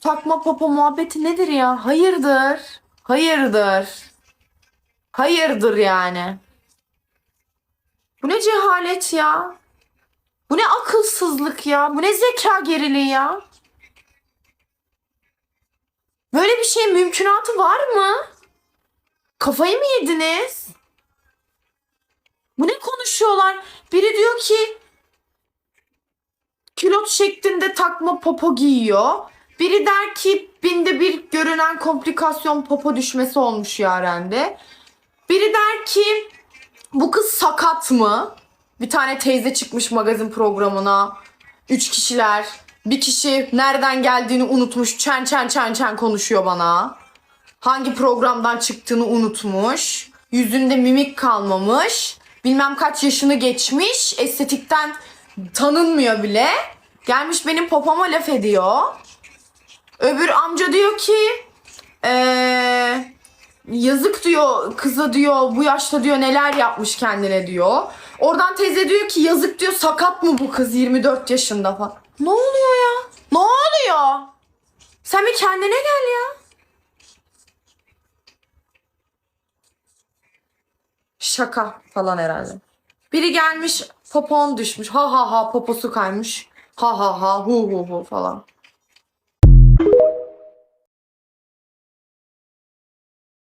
takma popo muhabbeti nedir ya? Hayırdır? Hayırdır? Hayırdır yani? Bu ne cehalet ya? Bu ne akılsızlık ya? Bu ne zeka geriliği ya? Böyle bir şey mümkünatı var mı? Kafayı mı yediniz? Bu ne konuşuyorlar? Biri diyor ki külot şeklinde takma popo giyiyor. Biri der ki binde bir görünen komplikasyon popo düşmesi olmuş Yaren'de. Biri der ki bu kız sakat mı? Bir tane teyze çıkmış magazin programına. Üç kişiler. Bir kişi nereden geldiğini unutmuş. Çen çen çen çen konuşuyor bana. Hangi programdan çıktığını unutmuş. Yüzünde mimik kalmamış. Bilmem kaç yaşını geçmiş. Estetikten tanınmıyor bile. Gelmiş benim popoma laf ediyor. Öbür amca diyor ki eee, yazık diyor kıza diyor bu yaşta diyor neler yapmış kendine diyor. Oradan teyze diyor ki yazık diyor sakat mı bu kız 24 yaşında falan. Ne oluyor ya? Ne oluyor? Sen bir kendine gel ya. Şaka falan herhalde. Biri gelmiş popon düşmüş. Ha ha ha poposu kaymış. Ha ha ha hu hu hu falan.